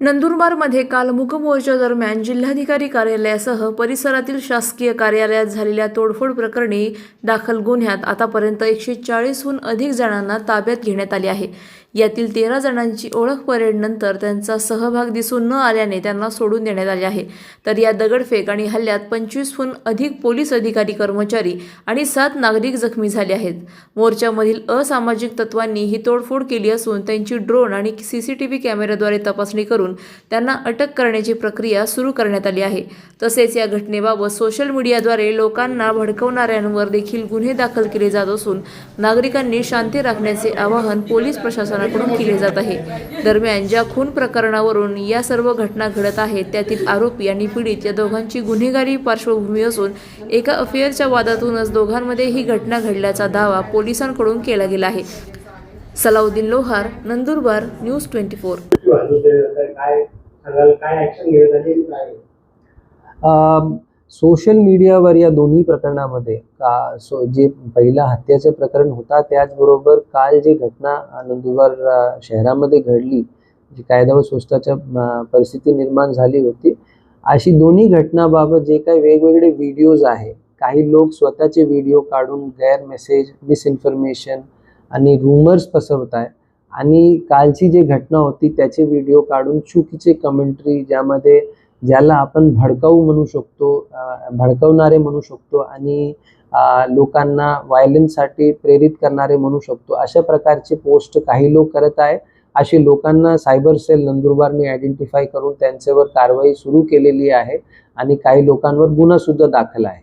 नंदुरबारमध्ये काल मूकमोर्चा दरम्यान जिल्हाधिकारी कार्यालयासह परिसरातील शासकीय कार्यालयात झालेल्या तोडफोड प्रकरणी दाखल गुन्ह्यात आतापर्यंत एकशे चाळीसहून अधिक जणांना ताब्यात घेण्यात आले आहे. यातील तेरा जणांची ओळख परेडनंतर त्यांचा सहभाग दिसून न आल्याने त्यांना सोडून देण्यात आले आहे. तर या दगडफेक आणि हल्ल्यात पंचवीसहून अधिक पोलीस अधिकारी कर्मचारी आणि सात नागरिक जखमी झाले आहेत. मोर्चामधील असामाजिक तत्वांनी ही तोडफोड केली असून त्यांची ड्रोन आणि सी सी टी व्ही कॅमेऱ्याद्वारे तपासणी करून त्यांना अटक करण्याची प्रक्रिया सुरू करण्यात आली आहे. तसेच या घटनेबाबत सोशल मीडियाद्वारे लोकांना भडकवणाऱ्यांवर देखील गुन्हे दाखल केले जात असून नागरिकांनी शांती राखण्याचे आवाहन पोलीस प्रशासनाकडून केले जात आहे. दरम्यान ज्या खून प्रकरणावरून या सर्व घटना घडत आहेत त्यातील आरोपी आणि पीडित या दोघांची गुन्हेगारी पार्श्वभूमी असून एका अफेअरच्या वादातूनच दोघांमध्ये ही घटना घडल्याचा दावा पोलिसांकडून केला गेला आहे. Salauddin Lohar Nandurbar news twenty four. काय काय ऍक्शन घेण्यात आली? सोशल मीडियावर या दोन्ही प्रकरणामध्ये का सो जे पहिला हत्येचं प्रकरण होता त्याचबरोबर काल जी घटना नंदुरबार शहरामध्ये घडली जी कायदा व स्वस्ताच्या परिस्थिती निर्माण झाली होती अशी दोन्ही घटनाबाबत जे काही वेगवेगळे व्हिडिओज आहे काही लोक स्वतःचे व्हिडिओ काढून गैर मेसेज मिसइन्फॉर्मेशन आणि रुमर्स पसरवत आहे आणि कालची जी घटना होती त्याचे व्हिडिओ काढून चुकीचे कमेंट्री ज्यामध्ये ज्याला आपण भडकाऊ म्हणू शकतो भडकवणारे म्हणू शकतो आणि लोकांना व्हायलन्ससाठी प्रेरित करणारे म्हणू शकतो. अशा प्रकारचे पोस्ट काही लोक करत आहे. अशी लोकांना सायबर सेल नंदुरबारने आयडेंटिफाय करून त्यांच्यावर कारवाई सुरू केलेली आहे आणि काही लोकांवर गुन्हा सुद्धा दाखल आहे.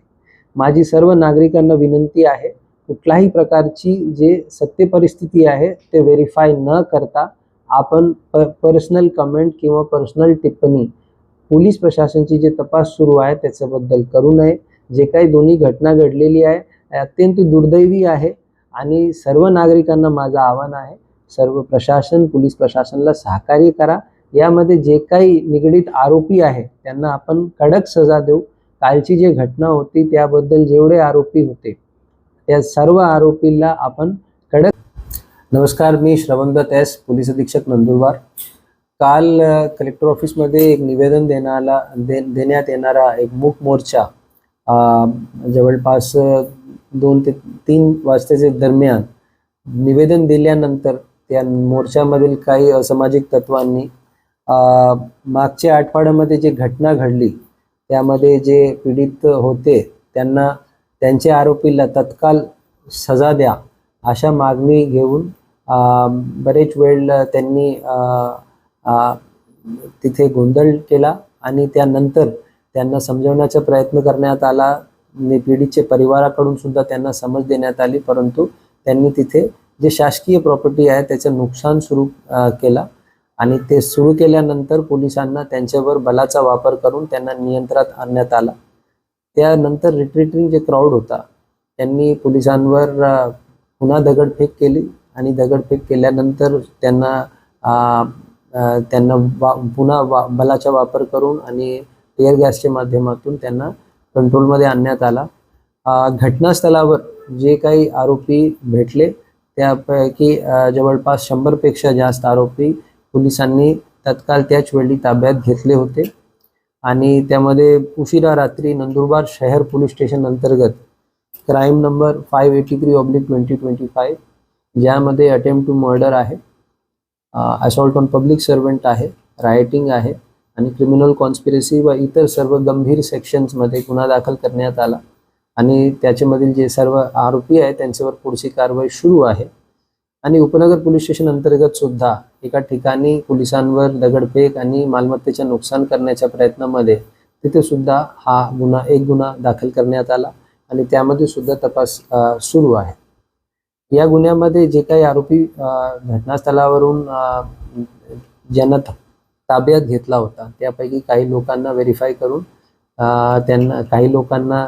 माझी सर्व नागरिकांना विनंती आहे कुठल्याही प्रकारची जे सत्य परिस्थिती आहे ते व्हेरीफाय न करता आपण प पर्सनल कमेंट किंवा पर्सनल टिप्पणी पोलीस प्रशासनची जे तपास सुरू आहे त्याच्याबद्दल करू नये. जे काही दोन्ही घटना घडलेली आहे अत्यंत दुर्दैवी आहे आणि सर्व नागरिकांना माझं आव्हान आहे. सर्व प्रशासन पोलीस प्रशासनाला सहकार्य करा. यामध्ये जे काही निगडीत आरोपी आहे त्यांना आपण कडक सजा देऊ. कालची जी घटना होती त्याबद्दल जेवढे आरोपी होते त्या सर्व आरोपीला आपण कडक नमस्कार मी श्रवणदत्त एस पोलीस अधीक्षक नंदुरबार. काल कलेक्टर ऑफिसमध्ये एक निवेदन देण्याला दे देण्यात येणारा एक मूक मोर्चा जवळपास दोन ते तीन वाजताच्या दरम्यान निवेदन दिल्यानंतर त्या मोर्चामधील काही असामाजिक तत्वांनी मागच्या आठवड्यामध्ये जी घटना घडली त्यामध्ये जे पीडित होते त्यांना त्यांच्या आरोपीला तत्काल सजा द्या अशा मागणी घेऊन बरेच वेळ त्यांनी तिथे गोंधळ केला आणि त्यानंतर त्यांना समजवण्याचा प्रयत्न करण्यात आला. आणि पीडितचे परिवाराकडून सुद्धा त्यांना समज देण्यात आली परंतु त्यांनी तिथे जे शासकीय प्रॉपर्टी आहे त्याचं नुकसान सुरू केला. आणि ते सुरू केल्यानंतर पोलिसांना त्यांच्यावर बलाचा वापर करून त्यांना नियंत्रणात आणण्यात आला. त्यानंतर रिट्रीटिंग जे क्राऊड होता त्यांनी पोलिसांवर पुन्हा दगडफेक केली. आणि दगडफेक केल्यानंतर त्यांना त्यांना वा पुन्हा वा बलाचा वापर करून आणि एअर गॅसच्या माध्यमातून त्यांना कंट्रोलमध्ये आणण्यात आला. घटनास्थळावर जे काही आरोपी भेटले त्यापैकी जवळपास शंभरपेक्षा जास्त आरोपी पोलिसांनी तत्काळ त्याच वेळी ताब्यात घेतले होते. आणि त्यामध्ये उशिरा रात्री नंदुरबार शहर पोलीस स्टेशन अंतर्गत crime number five eighty three oblique twenty twenty five ज्यामध्ये अटेम्प्ट टू मर्डर आहे. असॉल्ट ऑन पब्लिक सर्वंट आहे रायटिंग आहे आणि क्रिमिनल कॉन्स्पिरसी व इतर सर्व गंभीर सेक्शन्समध्ये गुन्हा दाखल करण्यात आला. आणि त्याच्यामधील जे सर्व आरोपी आहेत त्यांच्यावर पुढची कारवाई सुरू आहे. आणि उपनगर पोलीस स्टेशन अंतर्गत सुद्धा एका ठिकाणी पोलिसांवर दगडफेक आणि मालमत्तेचे नुकसान करण्याच्या प्रयत्नामध्ये तिथे सुद्धा हा गुन्हा एक गुन्हा दाखल करण्यात आला. आणि त्यामध्ये सुद्धा तपास सुरू आहे. या गुन्ह्यामध्ये जे काही आरोपी घटनास्थळावरून ज्यांना ताब्यात घेतला होता त्यापैकी काही लोकांना व्हेरीफाय करून त्यांना काही लोकांना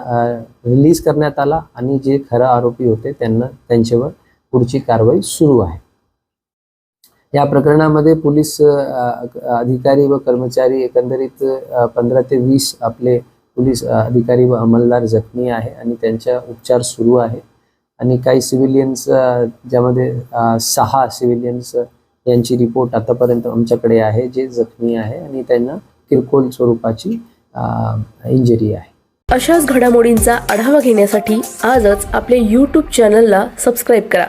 रिलीज करण्यात आला आणि जे खरं आरोपी होते त्यांना त्यांच्यावर पुढची कारवाई सुरू आहे. या प्रकरणामध्ये पोलीस अधिकारी व कर्मचारी एकंदरीत पंधरा ते वीस आपले पोलीस अधिकारी व अंमलदार जखमी आहे आणि त्यांच्या उपचार सुरू आहे. आणि काही सिव्हिलियन्स ज्यामध्ये सहा सिव्हिलियन्स यांची रिपोर्ट आतापर्यंत आमच्याकडे आहे जे जखमी आहे आणि त्यांना किरकोळ स्वरूपाची इंजरी आहे. अशाच घडामोडींचा आढावा घेण्यासाठी आजच आपल्या यूट्यूब चॅनलला सबस्क्राईब करा.